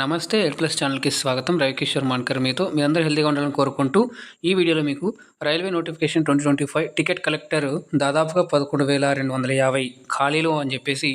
నమస్తే ఎడ్ ప్లస్ ఛానల్కి స్వాగతం. రవికిషోర్ మాన్కర్ మీతో. మీ అందరూ హెల్తీగా ఉండాలని కోరుకుంటూ ఈ వీడియోలో మీకు railway notification twenty twenty five ticket collector దాదాపుగా పదకొండు వేల రెండు వందల యాభై ఖాళీలు అని చెప్పేసి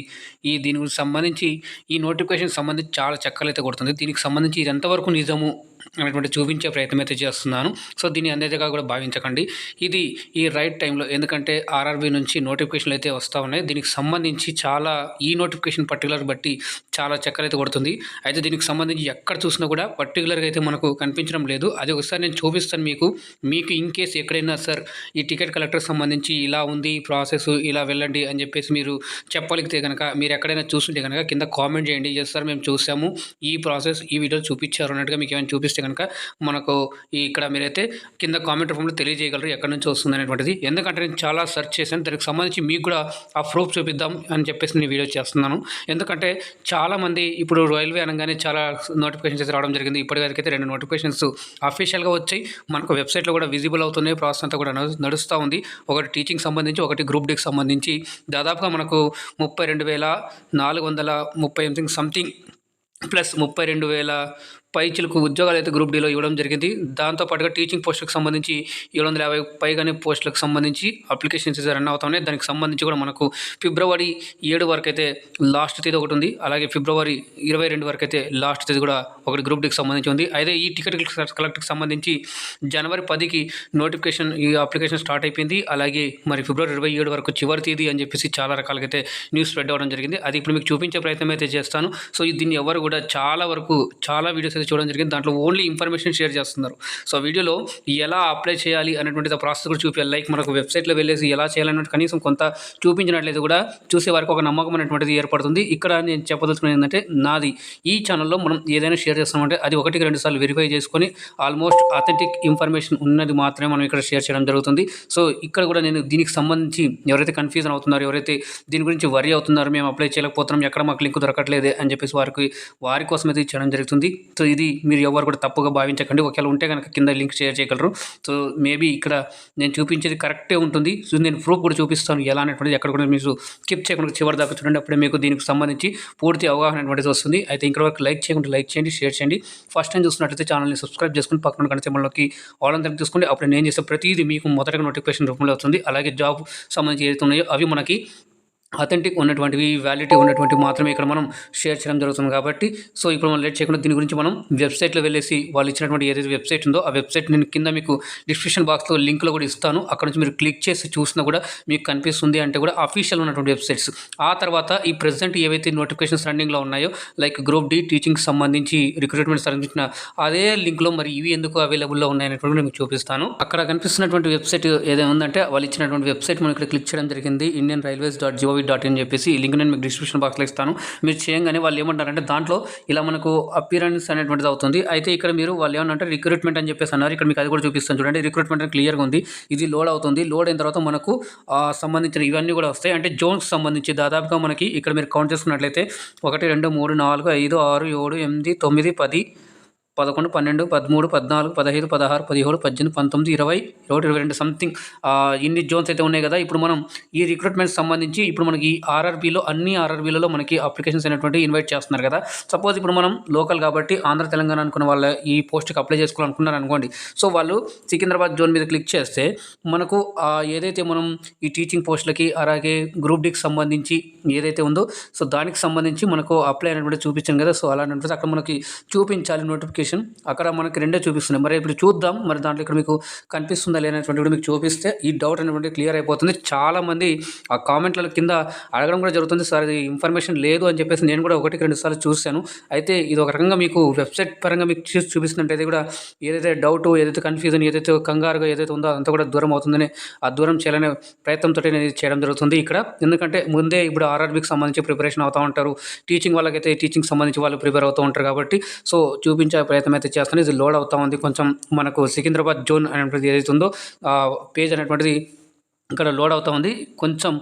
ఈ దీని గురించి సంబంధించి ఈ నోటిఫికేషన్ సంబంధించి చాలా చక్కలైతే కొడుతుంది. దీనికి సంబంధించి ఇది ఎంతవరకు నిజము అనేటువంటి చూపించే ప్రయత్నం అయితే చేస్తున్నాను. సో దీన్ని అందేదిగా కూడా భావించకండి. ఇది ఈ రైట్ టైంలో ఎందుకంటే ఆర్ఆర్బీ నుంచి నోటిఫికేషన్లు అయితే వస్తూ ఉన్నాయి. దీనికి సంబంధించి చాలా ఈ నోటిఫికేషన్ పర్టికులర్ బట్టి చాలా చక్కర అయితే కొడుతుంది. అయితే దీనికి సంబంధించి ఎక్కడ చూసినా కూడా పర్టికులర్గా అయితే మనకు కనిపించడం లేదు. అది ఒకసారి నేను చూపిస్తాను మీకు. మీకు ఇన్ కేస్ ఎక్కడైనా సార్ ఈ టికెట్ కలెక్టర్ సంబంధించి ఇలా ఉంది ప్రాసెస్ ఇలా వెళ్ళండి అని చెప్పేసి మీరు చెప్పగలిగితే కనుక మీరు ఎక్కడైనా చూస్తుంటే కనుక కింద కామెంట్ చేయండి. ఎస్ సార్ మేము చూసాము. ఈ ప్రాసెస్ ఈ వీడియో చూపించారు అన్నట్టుగా మీకు ఏమైనా చూపిస్తే కనుక మనకు ఇక్కడ మీరైతే కింద కామెంట్ రూపంలో తెలియజేయగలరు ఎక్కడి నుంచి వస్తుంది అనేటువంటిది. ఎందుకంటే నేను చాలా సెర్చ్ చేశాను. దానికి సంబంధించి మీకు కూడా ఆ ప్రూఫ్ చూపిద్దాం అని చెప్పేసి నేను వీడియో చేస్తున్నాను. ఎందుకంటే చాలామంది ఇప్పుడు రైల్వే అనగానే చాలా నోటిఫికేషన్స్ రావడం జరిగింది. ఇప్పటివరకు అయితే రెండు నోటిఫికేషన్స్ అఫీషియల్గా వచ్చాయి. మనకు వెబ్సైట్లో కూడా విజిబుల్ అవుతున్నాయి ప్రాసెస్ అంతా కూడా నడు- నడుస్తూ ఉంది. ఒకటి టీచింగ్ సంబంధించి ఒకటి గ్రూప్ డికి సంబంధించి. దాదాపుగా మనకు ముప్పై రెండు వేల నాలుగు వందల ముప్పై ఎనిమిది సంథింగ్ ప్లస్ ముప్పై రెండు వేల పైచులకు ఉద్యోగాలు అయితే గ్రూప్ డీలో ఇవ్వడం జరిగింది. దాంతోపాటుగా టీచింగ్ పోస్టులకు సంబంధించి ఏడు వందల యాభై పైగానే పోస్టులకు సంబంధించి అప్లికేషన్స్ అయితే రన్ అవుతా దానికి సంబంధించి కూడా మనకు ఫిబ్రవరి ఏడు వరకు అయితే లాస్ట్ తేదీ ఒకటి ఉంది. అలాగే ఫిబ్రవరి ఇరవై రెండు వరకు అయితే లాస్ట్ తేదీ కూడా ఒకటి గ్రూప్ డీకి సంబంధించి ఉంది. అయితే ఈ టికెట్ కలెక్టర్కి సంబంధించి జనవరి పదికి నోటిఫికేషన్ ఈ అప్లికేషన్ స్టార్ట్ అయిపోయింది. అలాగే మరి ఫిబ్రవరి ఇరవై ఏడు వరకు చివరి తేదీ అని చెప్పేసి చాలా రకాలుగా అయితే న్యూస్ స్ప్రెడ్ అవ్వడం జరిగింది. అది ఇప్పుడు మీకు చూపించే ప్రయత్నం అయితే చేస్తాను. సో దీన్ని ఎవరు కూడా చాలా వరకు చాలా వీడియోస్ అనేది చూడడం జరిగింది. దాంట్లో ఓన్లీ ఇన్ఫర్మేషన్ షేర్ చేస్తున్నారు. సో వీడియోలో ఎలా అప్లై చేయాలి అనేటువంటి ప్రాసెస్ కూడా చూపించాలి లైక్ మనకు వెబ్సైట్లో వెళ్ళేసి ఎలా చేయాలన్నట్టు కనీసం కొంత చూపించినట్లయితే కూడా చూసే వారికి ఒక నమ్మకం అనేటువంటిది ఏర్పడుతుంది. ఇక్కడ నేను చెప్పదలుచుకునేది ఏంటంటే నాది ఈ ఛానల్లో మనం ఏదైనా షేర్ చేస్తామంటే అది ఒకటికి రెండు సార్లు వెరిఫై చేసుకొని ఆల్మోస్ట్ అథెంటిక్ ఇన్ఫర్మేషన్ ఉన్నది మాత్రమే మనం ఇక్కడ షేర్ చేయడం జరుగుతుంది. సో ఇక్కడ కూడా నేను దీనికి సంబంధించి ఎవరైతే కన్ఫ్యూజన్ అవుతున్నారో ఎవరైతే దీని గురించి వరి అవుతున్నారో మేము అప్లై చేయలేకపోతున్నాం ఎక్కడ మాకు లింక్ దొరకట్లేదు అని చెప్పేసి వారికి వారి కోసం అయితే చేయడం జరుగుతుంది. సో ఇది మీరు ఎవరు కూడా తప్పుగా భావించకండి. ఒకవేళ ఉంటే కనుక కింద లింక్ షేర్ చేయగలరు. సో మేబీ ఇక్కడ నేను చూపించేది కరెక్టే ఉంటుంది. సో నేను ప్రూఫ్ కూడా చూపిస్తాను ఎలా అనేటువంటిది ఎక్కడ కూడా మీరు స్కిప్ చేయకుండా చివరి దాకా చూడండి. అప్పుడే మీకు దీనికి సంబంధించి పూర్తి అవగాహన అనేటువంటిది వస్తుంది. అయితే ఇక్కడ వరకు లైక్ చేయకుండా లైక్ చేయండి షేర్ చేయండి. ఫస్ట్ టైం చూస్తున్నట్లయితే ఛానల్ని సబ్స్క్రైబ్ చేసుకుని పక్కన కనుక సింబల్లోకి ఆల్ అందరికి చూసుకోండి. అప్పుడు నేను చేసే ప్రతిదీ మీకు మొదటగా నోటిఫికేషన్ రూపంలో వస్తుంది. అలాగే జాబ్ సంబంధించి ఏదైతే ఉన్నాయో అవి మనకి అథెంటిక్ ఉన్నటువంటివి వ్యాలిటీ ఉన్నటువంటి మాత్రమే ఇక్కడ మనం షేర్ చేయడం జరుగుతుంది కాబట్టి సో ఇప్పుడు మనం లేట్ చేయకుండా దీని గురించి మనం వెబ్సైట్లో వెళ్ళేసి వాళ్ళు ఇచ్చినటువంటి ఏదైతే వెబ్సైట్ ఉందో ఆ వెబ్సైట్ నేను కింద మీకు డిస్క్రిప్షన్ బాక్స్లో లింక్లో కూడా ఇస్తాను. అక్కడ నుంచి మీరు క్లిక్ చేసి చూసినా కూడా మీకు కనిపిస్తుంది అంటే కూడా అఫీషియల్ ఉన్నటువంటి వెబ్సైట్స్ ఆ తర్వాత ఈ ప్రెసెంట్ ఏవైతే నోటిఫికేషన్స్ రన్నింగ్లో ఉన్నాయో లైక్ గ్రూప్ డి టీచింగ్ సంబంధించి రిక్రూట్మెంట్ సంబంధించిన అదే లింక్లో మరి ఇవి ఎందుకు అవైలబుల్లో ఉన్నాయనేటువంటి మీకు చూపిస్తాను. అక్కడ కనిపిస్తున్నటువంటి వెబ్సైట్ ఏదైనా ఉందంటే వాళ్ళు ఇచ్చినటువంటి వెబ్సైట్ మనం ఇక్కడ క్లిక్ చేయడం జరిగింది. Indian railways dot GOV dot in చెప్పేసి ఈ లింక్ నేను మీకు డిస్క్రిప్షన్ బాక్స్లో ఇస్తాను. మీరు చేయగానే వాళ్ళు ఏమంటారంటే దాంట్లో ఇలా మనకు అపీరెన్స్ అనేటువంటిది అవుతుంది. అయితే ఇక్కడ మీరు వాళ్ళు ఏమన్నా రిక్రూట్మెంట్ అని చెప్పేసి అన్నారు. ఇక్కడ మీకు అది కూడా చూపిస్తాను చూడండి. రిక్రూట్మెంట్ క్లియర్గా ఉంది. ఇది లోడ్ అవుతుంది. లోడ్ అయిన తర్వాత మనకు సంబంధించిన ఇవన్నీ కూడా వస్తాయి. అంటే జోన్స్ సంబంధించి దాదాపుగా మనకి ఇక్కడ మీరు కౌంట్ చేసుకున్నట్లయితే ఒకటి రెండు మూడు నాలుగు ఐదు ఆరు ఏడు ఎనిమిది తొమ్మిది పది పదకొండు పన్నెండు పదమూడు పద్నాలుగు పదహైదు పదహారు పదిహేడు పద్దెనిమిది పంతొమ్మిది ఇరవై ఇరవై ఇరవై రెండు సంథింగ్ ఇన్ని జోన్స్ అయితే ఉన్నాయి కదా. ఇప్పుడు మనం ఈ రిక్రూట్మెంట్ సంబంధించి ఇప్పుడు మనకి ఆర్ఆర్బీలో అన్ని ఆర్ఆర్బీలలో మనకి అప్లికేషన్స్ అనేటువంటి ఇన్వైట్ చేస్తున్నారు కదా. సపోజ్ ఇప్పుడు మనం లోకల్ కాబట్టి ఆంధ్ర తెలంగాణ అనుకున్న వాళ్ళ ఈ పోస్ట్కి అప్లై చేసుకోవాలనుకున్నారు అనుకోండి. సో వాళ్ళు సికింద్రాబాద్ జోన్ మీద క్లిక్ చేస్తే మనకు ఏదైతే మనం ఈ టీచింగ్ పోస్టులకి అలాగే గ్రూప్ డికి సంబంధించి ఏదైతే ఉందో సో దానికి సంబంధించి మనకు అప్లై అనేటువంటి చూపించాను కదా. సో అలాంటి అక్కడ మనకి చూపించాలి నోటిఫికేషన్ అక్కడ మనకి రెండే చూపిస్తున్నాయి. మరి ఇప్పుడు చూద్దాం. మరి దాంట్లో ఇక్కడ మీకు కనిపిస్తుందా లేనటువంటి కూడా మీకు చూపిస్తే ఈ డౌట్ అనేటువంటి క్లియర్ అయిపోతుంది. చాలామంది ఆ కామెంట్ల కింద అడగడం కూడా జరుగుతుంది. సార్ ఇది ఇన్ఫర్మేషన్ లేదు అని చెప్పేసి నేను కూడా ఒకటికి రెండు సార్లు చూశాను. అయితే ఇది ఒక రకంగా మీకు వెబ్సైట్ పరంగా మీకు చూసి చూపిస్తుంటే ఇది కూడా ఏదైతే డౌట్ ఏదైతే కన్ఫ్యూజన్ ఏదైతే కంగారుగా ఏదైతే ఉందో అంతా కూడా దూరం అవుతుందని ఆ దూరం చేయాలనే ప్రయత్నంతో నేను చేయడం జరుగుతుంది ఇక్కడ. ఎందుకంటే ముందే ఇప్పుడు ఆర్ఆర్బీకి సంబంధించి ప్రిపరేషన్ అవుతూ ఉంటారు. టీచింగ్ వాళ్ళకైతే టీచింగ్ సంబంధించి వాళ్ళు ప్రిపేర్ అవుతూ ఉంటారు కాబట్టి సో చూపించే ప్రయత్నం అయితే చేస్తాను. ఇది లోడ్ అవుతా ఉంది. కొంచెం మనకు సికింద్రాబాద్ జోన్ అనేటువంటిది ఏదైతే ఉందో పేజ్ అనేటువంటిది ఇక్కడ లోడ్ అవుతా ఉంది. కొంచెం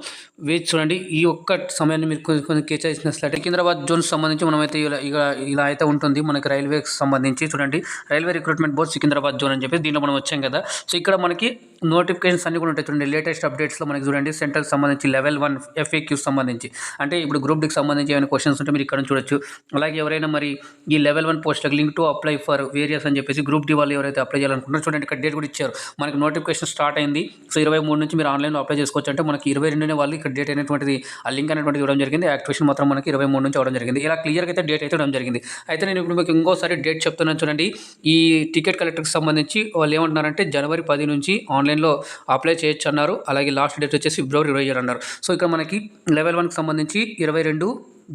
వేచి చూడండి. ఈ ఒక్క సమయాన్ని మీరు కొంచెం కొంచెం కేటాయించినట్లయితే సికింద్రాబాద్ జోన్ సంబంధించి మనమైతే ఇలా ఇలా ఇలా అయితే ఉంటుంది. మనకి రైల్వేకి సంబంధించి చూడండి. Railway recruitment board Secunderabad zone అని చెప్పి దీంట్లో మనం వచ్చాం కదా. సో ఇక్కడ మనకి నోటిఫికేషన్స్ అన్ని కూడా ఉంటాయి చూడండి. లేటెస్ట్ అప్డేట్స్లో మనకి చూడండి. సెంట్రల్ సంబంధించి లెవెల్ వన్ ఎఫ్ఏక్యూ సంబంధించి. అంటే ఇప్పుడు గ్రూప్ డికి సంబంధించి ఏమైనా క్వశ్చన్స్ ఉంటే మీరు ఇక్కడ చూడొచ్చు. అలాగే ఎవరైనా మరి ఈ level one పోస్ట్లకు link to apply for various అని చెప్పేసి గ్రూప్ డి వాళ్ళు ఎవరైతే అప్లై చేయాలనుకుంటున్నారో చూడండి. ఇక్కడ డేట్ కూడా ఇచ్చారు. మనకి నోటిఫికేషన్ స్టార్ట్ అయింది. సో ఇరవై మూడు నుంచి మీరు ఆన్లైన్లో అప్లై చేసుకోవచ్చు. అంటే మనకి ఇరవై రెండునే వాళ్ళు ఇక్కడ డేట్ అనేటువంటిది ఆ లింక్ అనేటువంటిది ఇవ్వడం జరిగింది. యాక్టివేషన్ మాత్రం మనకి ఇరవై మూడు నుంచి అవ్వడం జరిగింది. ఇలా క్లియర్గా అయితే డేట్ అయితే ఇవ్వడం జరిగింది. అయితే నేను ఇప్పుడు మీకు ఇంకోసారి డేట్ చెప్తున్నాను చూడండి. ఈ టికెట్ కలెక్టర్కి సంబంధించి వాళ్ళు ఏమంటున్నారంటే జనవరి పది నుంచి ఆన్లైన్లో అప్లై చేయొచ్చు అన్నారు. అలాగే లాస్ట్ డేట్ వచ్చేసి ఫిబ్రవరి ఇరవై ఏడు అన్నారు. సో ఇక్కడ మనకి లెవెల్ వన్కి సంబంధించి ఇరవై రెండు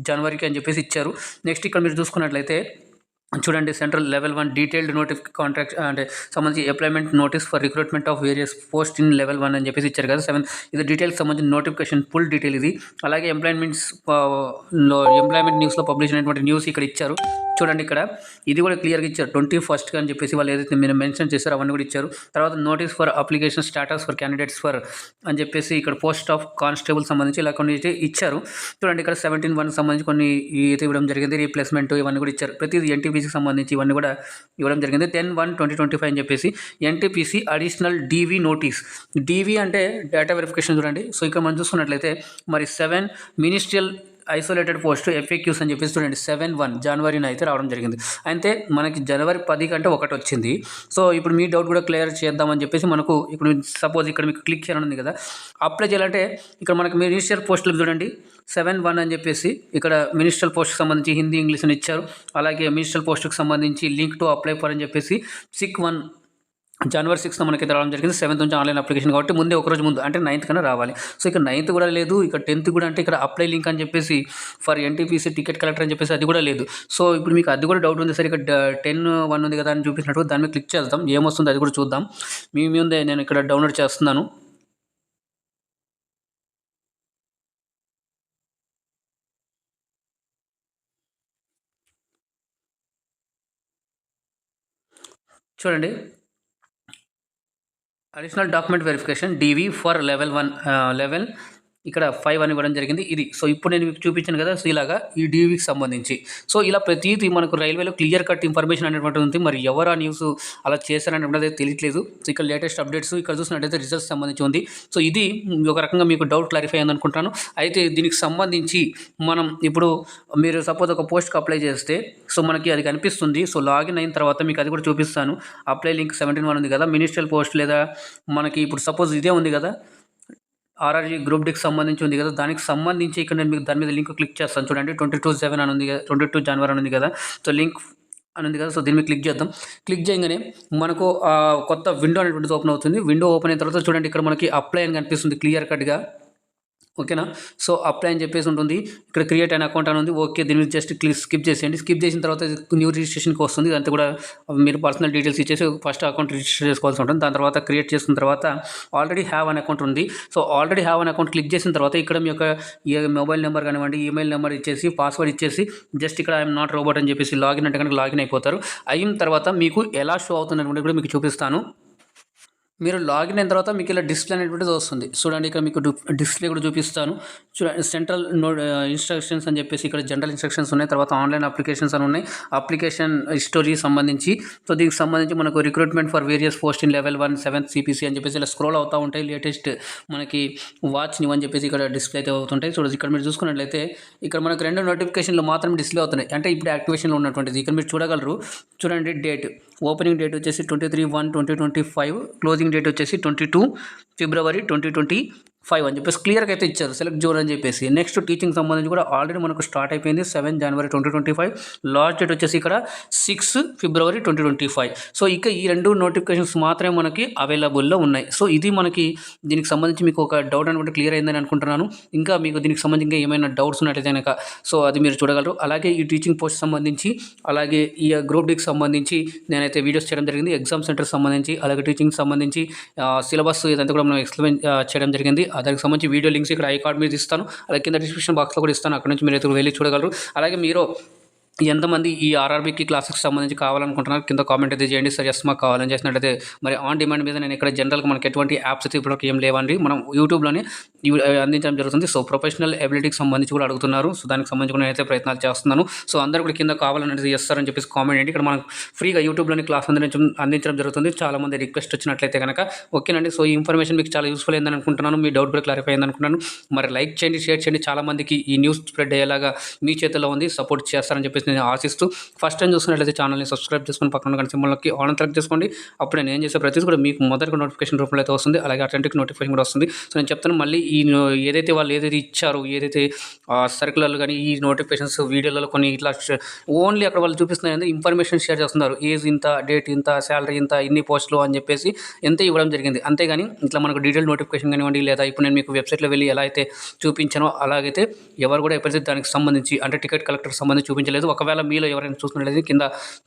జనవరికి అని చెప్పేసి ఇచ్చారు. నెక్స్ట్ ఇక్కడ మీరు చూసుకున్నట్లయితే చూడండి central level one detailed నోటిఫ్ contract అంటే సంబంధించి employment notice for recruitment of various post in level one అని చెప్పేసి ఇచ్చారు కదా. సెవెన్ ఇది డీటెయిల్స్ సంబంధించిన నోటిఫికేషన్ ఫుల్ డీటెయిల్ ఇది. అలాగే ఎంప్లాయ్మెంట్స్లో ఎంప్లాయ్మెంట్ న్యూస్లో పబ్లిష్ అయినటువంటి న్యూస్ ఇక్కడ ఇచ్చారు. చూడండి ఇక్కడ ఇది కూడా క్లియర్గా ఇచ్చారు. ట్వంటీ ఫస్ట్ అని చెప్పేసి వాళ్ళు ఏదైతే మీరు మెన్షన్ చేశారో అవన్నీ కూడా ఇచ్చారు. తర్వాత notice for application status for candidates for అని చెప్పేసి ఇక్కడ పోస్ట్ ఆఫ్ కానిస్టేబుల్ సంబంధించి ఇలా కొన్ని ఇచ్చారు. చూడండి ఇక్కడ సెవెంటీన్ వన్ సంబంధించి కొన్ని ఇది ఇవ్వడం జరిగింది. రీప్లేస్మెంట్ ఇవన్నీ కూడా ఇచ్చారు. ప్రతిదీ ఎన్టీపీసీకి సంబంధించి ఇవన్నీ కూడా ఇవ్వడం జరిగింది. Ten one twenty twenty five అని చెప్పేసి NTPC additional DV notice DV అంటే డేటా వెరిఫికేషన్ చూడండి. సో ఇక్కడ మనం చూసుకున్నట్లయితే మరి seven ministerial isolated post FAQs అని చెప్పి చూడండి సెవెన్ వన్ జనవరిన అయితే రావడం జరిగింది. అయితే మనకి జనవరి పది కంటే ఒకటి వచ్చింది. సో ఇప్పుడు మీ డౌట్ కూడా క్లియర్ చేద్దామని చెప్పేసి మనకు ఇప్పుడు సపోజ్ ఇక్కడ మీకు క్లిక్ చేయాలని ఉంది కదా. అప్లై చేయాలంటే ఇక్కడ మనకి మినిస్టర్ పోస్టులు చూడండి సెవెన్ వన్ అని చెప్పేసి ఇక్కడ మినిస్టర్ పోస్ట్కి సంబంధించి హిందీ ఇంగ్లీష్ అని ఇచ్చారు. అలాగే మినిస్టర్ పోస్ట్కి సంబంధించి లింక్ టు అప్లై ఫర్ అని చెప్పేసి సిక్ వన్ జనవరి సిక్స్త్ మనకి రావడం జరిగింది. సెవెంత్ నుంచి ఆన్లైన్ అప్లికేషన్ కాబట్టి ముందే ఒకరోజు ముందు అంటే నైన్త్ కన్నా రావాలి. సో ఇక్కడ నైన్త్ కూడా లేదు ఇక్కడ టెన్త్ కూడా అంటే ఇక్కడ అప్లై లింక్ అని చెప్పేసి ఫర్ ఎన్టీపీసీ టికెట్ కలెక్టర్ అని చెప్పేసి అది కూడా లేదు. సో ఇప్పుడు మీకు అది కూడా డౌట్ ఉంది సరే ఇక్కడ టెన్ వన్ ఉంది కదా అని చూపించినట్టు దాని మీద క్లిక్ చేద్దాం. ఏమొస్తుంది అది కూడా చూద్దాం. మీ ముందే నేను ఇక్కడ డౌన్లోడ్ చేస్తున్నాను. చూడండి. additional document verification DV for level 1 uh, level ఇక్కడ ఫైవ్ అని ఇవ్వడం జరిగింది. ఇది సో ఇప్పుడు నేను మీకు చూపించాను కదా సో ఇలాగా ఈ డీవీకి సంబంధించి. సో ఇలా ప్రతిదీ మనకు రైల్వేలో క్లియర్ కట్ ఇన్ఫర్మేషన్ అనేటువంటి ఉంది. మరి ఎవరు ఆ న్యూస్ అలా చేశారనేది తెలియట్లేదు. సో ఇక్కడ లేటెస్ట్ అప్డేట్స్ ఇక్కడ చూసినట్టయితే రిజల్ట్స్ సంబంధించి ఉంది. సో ఇది ఒక రకంగా మీకు డౌట్ క్లారిఫై అయింది అనుకుంటాను. అయితే దీనికి సంబంధించి మనం ఇప్పుడు మీరు సపోజ్ ఒక పోస్ట్కి అప్లై చేస్తే సో మనకి అది కనిపిస్తుంది. సో లాగిన్ అయిన తర్వాత మీకు అది కూడా చూపిస్తాను. అప్లై లింక్ సెవెంటీన్ వన్ ఉంది కదా మినిస్ట్రియల్ పోస్ట్ లేదా మనకి ఇప్పుడు సపోజ్ ఇదే ఉంది కదా ఆర్ఆర్జీ గ్రూప్ డికి సంబంధించి ఉంది కదా. దానికి సంబంధించి ఇక్కడ నేను మీకు దాని మీద లింక్ క్లిక్ చేస్తాను. చూడండి ట్వంటీ టూ సెవెన్ అని ఉంది కదా ట్వంటీ టూ జనవరి అని ఉంది కదా. సో లింక్ అని ఉంది కదా సో దీని మీద క్లిక్ చేద్దాం. క్లిక్ చేయగానే మనకు కొత్త విండో అనేటువంటిది ఓపెన్ అవుతుంది. విండో ఓపెన్ అయిన తర్వాత చూడండి ఇక్కడ మనకి అప్లై అని కనిపిస్తుంది క్లియర్ కట్గా. ఓకేనా? సో అప్లై అని చెప్పేసి ఉంటుంది. ఇక్కడ క్రియేట్ అయిన అకౌంట్ అని ఉంది. ఓకే దీని మీద జస్ట్ క్లిక్ స్కిప్ చేసేయండి. స్కిప్ చేసిన తర్వాత న్యూ రిజిస్ట్రేషన్కి వస్తుంది. అంతా కూడా మీరు పర్సనల్ డీటెయిల్స్ ఇచ్చేసి ఫస్ట్ అకౌంట్ రిజిస్టర్ చేసుకోవాల్సి ఉంటుంది. దాని తర్వాత క్రియేట్ చేసిన తర్వాత ఆల్రెడీ హ్యావ్ అన్ అకౌంట్ ఉంది. So already have an account click చేసిన తర్వాత ఇక్కడ మీ యొక్క మొబైల్ నెంబర్ కానివ్వండి ఈమెయిల్ నెంబర్ ఇచ్చేసి పాస్వర్డ్ ఇచ్చేసి జస్ట్ ఇక్కడ ఐఎమ్ నాట్ రోబోట్ అని చెప్పేసి లాగిన్ అంటే కనుక లాగిన్ అయిపోతారు. అయిన తర్వాత మీకు ఎలా షో అవుతుంది కూడా మీకు చూపిస్తాను. మీరు లాగిన్ అయిన తర్వాత మీకు ఇలా డిస్ప్లే అనేటువంటిది వస్తుంది. చూడండి ఇక్కడ మీకు డిస్ప్లే కూడా చూపిస్తాను. చూడండి సెంట్రల్ నో ఇన్స్ట్రక్షన్స్ అని చెప్పేసి ఇక్కడ జనరల్ ఇన్స్ట్రక్షన్స్ ఉన్నాయి. తర్వాత ఆన్లైన్ అప్లికేషన్స్ అని ఉన్నాయి. అప్లికేషన్ హిస్టరీ సంబంధించి సో దీనికి సంబంధించి మనకు recruitment for various post in level one seventh CPC అని చెప్పేసి ఇలా స్క్రోల్ అవుతూ ఉంటాయి. లేటెస్ట్ మనకి వాచ్ అని చెప్పేసి ఇక్కడ డిస్ప్లే అయితే అవుతుంటాయి. చూడండి ఇక్కడ మీరు చూసుకున్నట్లయితే ఇక్కడ మనకు రెండు నోటిఫికేషన్లు మాత్రం డిస్ప్లే అవుతున్నాయి. అంటే ఇప్పుడు యాక్టివేషన్లో ఉన్నటువంటిది. ఇక్కడ మీరు చూడగలరు. చూడండి డేట్. ఓపెనింగ్ డేట్ వచ్చేసి twenty three one twenty twenty five closing date వచ్చేసి twenty two February twenty twenty five అని చెప్పేసి క్లియర్గా అయితే ఇచ్చారు. సెలెక్ట్ జోన్ అని చెప్పేసి. నెక్స్ట్ టీచింగ్ సంబంధించి కూడా ఆల్రెడీ మనకు స్టార్ట్ అయిపోయింది seven January twenty twenty five. Last date వచ్చేసి ఇక్కడ six February twenty twenty five. So ఇక ఈ రెండు నోటిఫికేషన్స్ మాత్రమే మనకి అవైలబుల్లో ఉన్నాయి. సో ఇది మనకి దీనికి సంబంధించి మీకు ఒక డౌట్ అనుకుంటే క్లియర్ అయిందని అనుకుంటున్నాను. ఇంకా మీకు దీనికి సంబంధించి ఇంకా ఏమైనా డౌట్స్ ఉన్నట్లయితే కనుక సో అది మీరు చూడగలరు. అలాగే ఈ టీచింగ్ పోస్ట్ సంబంధించి అలాగే ఈ గ్రూప్ డీకి సంబంధించి నేనైతే వీడియోస్ చేయడం జరిగింది. ఎగ్జామ్ సెంటర్ సంబంధించి అలాగే టీచింగ్ సంబంధించి సిలబస్ ఇదంతా కూడా మనం ఎక్స్ప్లెయిన్ చేయడం జరిగింది. దానికి సంబంధించి వీడియో లింక్స్ ఇక్కడ ఐ కార్డ్ మీద ఇస్తాను. అలాగే కింద డిస్క్రిప్షన్ బాక్స్లో కూడా ఇస్తాను. అక్కడ నుంచి మీరు అయితే వెళ్ళి చూడగలరు. అలాగే మీరు ఎంతమంది ఈ ఆర్ఆర్బీకి క్లాసెస్కి సంబంధించి కావాలనుకుంటున్నారు? కింద కామెంట్ అయితే చేయండి. సార్ ఎస్ మాకు కావాలని చేసినట్లయితే మరి ఆన్ డిమాండ్ మీద నేను ఇక్కడ జనరల్గా మనకి ఎటువంటి యాప్స్ అయితే ఇప్పుడు ఏం లేవండి. మనం యూట్యూబ్లోనే అందించడం జరుగుతుంది. సో ప్రొఫెషనల్ ఎబిలిటీకి సంబంధించి కూడా అడుగుతున్నారు. సో దానికి సంబంధించి కూడా నేనైతే ప్రయత్నాలు చేస్తున్నాను. సో అందరూ కూడా కింద కావాలని చేస్తారని చెప్పేసి కామెంట్ చేయండి. ఇక్కడ మనం ఫ్రీగా యూట్యూబ్లోని క్లాస్ అందించడం అందించడం జరుగుతుంది. చాలామంది రిక్వెస్ట్ వచ్చినట్లయితే కనుక ఓకేనండి. సో ఈ ఇన్ఫర్మేషన్ మీకు చాలా యూస్ఫుల్ అయిందని అనుకుంటున్నాను. మీ డౌట్ కూడా క్లారిఫై అయింది అనుకుంటున్నాను. మరి లైక్ చేయండి షేర్ చేయండి. చాలా మందికి ఈ న్యూస్ స్ప్రెడ్ అయ్యేలాగా మీ చేతిలో ఉంది. సపోర్ట్ చేస్తారని చెప్పేసి నేను ఆశిస్తూ ఫస్ట్ టైం చూస్తున్నట్లయితే ఛానల్ని సబ్స్క్రైబ్ చేసుకుని పక్కన ఉన్న సింబల్కి ఆన్ సెలెక్ట్ చేసుకోండి. అప్పుడు నేను ఏం చేసే ప్రతిదీ కూడా మీకు మొదటి నోటిఫికేషన్ రూపంలో అయితే వస్తుంది. అలాగే అటెంటిక్ నోటిఫికేషన్ కూడా వస్తుంది. సో నేను చెప్తాను మళ్ళీ ఈ ఏదైతే వాళ్ళు ఏదైతే ఇచ్చారో ఏదైతే సర్కులర్లు కానీ ఈ నోటిఫికేషన్స్ వీడియోలలో కొన్ని ఇట్లా ఓన్లీ అక్కడ వాళ్ళు చూపిస్తున్నారు ఇన్ఫర్మేషన్ షేర్ చేస్తున్నారు. ఏజ్ ఇంత డేట్ ఇంత శాలరీ ఇంత ఇన్ని పోస్టులు అని చెప్పేసి ఎంత ఇవ్వడం జరిగింది. అంతేగాని ఇట్లా మనకు డీటెయిల్ నోటిఫికేషన్ కానివ్వండి లేదా ఇప్పుడు నేను మీకు వెబ్సైట్లో వెళ్ళి ఎలా అయితే చూపించానో అలాగైతే ఎవరు కూడా ఎప్పుడైతే దానికి సంబంధించి అంటే టికెట్ కలెక్టర్కి సంబంధించి చూపించలేదు. ఒకవేళ మీలో ఎవరైనా చూసుకున్నట్లయితే కింద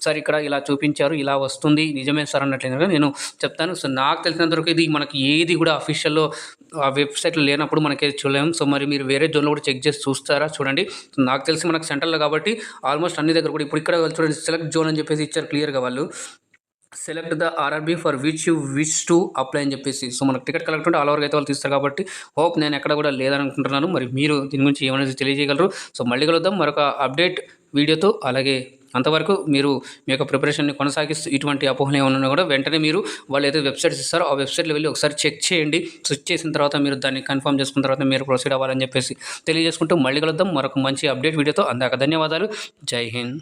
సార్ ఇక్కడ ఇలా చూపించారు ఇలా వస్తుంది నిజమే సార్ అన్నట్లయితే నేను చెప్తాను. సో నాకు తెలిసినంతవరకు ఇది మనకి ఏది కూడా అఫీషియల్లో ఆ వెబ్సైట్లో లేనప్పుడు మనకి చూడలేము. సో మరి మీరు వేరే జోన్లో కూడా చెక్ చేసి చూస్తారా? చూడండి. నాకు తెలిసి మనకు సెంటర్లో కాబట్టి ఆల్మోస్ట్ అన్ని దగ్గర కూడా ఇప్పుడు ఇక్కడ చూడండి సెలెక్ట్ జోన్ అని చెప్పేసి ఇచ్చారు క్లియర్గా వాళ్ళు. Select the RRB for which you which to apply అని చెప్పేసి. సో మనకు టికెట్ కలెక్ట్ ఉంటే ఆల్ ఓవర్ అయితే వాళ్ళు తీస్తారు కాబట్టి హోప్ నేను ఎక్కడ కూడా లేదని అనుకుంటున్నాను మరి మీరు దీని గురించి ఏమైనా తెలియజేయగలరు? సో మళ్ళీ కలుద్దాం. మరొక అప్డేట్ వీడియోతో అలాగే అంతవరకు మీరు మీ యొక్క ప్రిపరేషన్ని కొనసాగిస్తూ ఇటువంటి అపోహలు ఏమైనా కూడా వెంటనే మీరు వాళ్ళు ఏదైతే వెబ్సైట్స్ ఇస్తారో ఆ వెబ్సైట్లో వెళ్ళి ఒకసారి చెక్ చేయండి. చెక్ చేసిన తర్వాత మీరు దాన్ని కన్ఫర్మ్ చేసుకున్న తర్వాత మీరు ప్రొసీడ్ అవ్వాలని చెప్పేసి తెలియజేసుకుంటూ మళ్ళీ కలుద్దాం. మరొక మంచి అప్డేట్ వీడియోతో అందాక ధన్యవాదాలు. జై హింద్.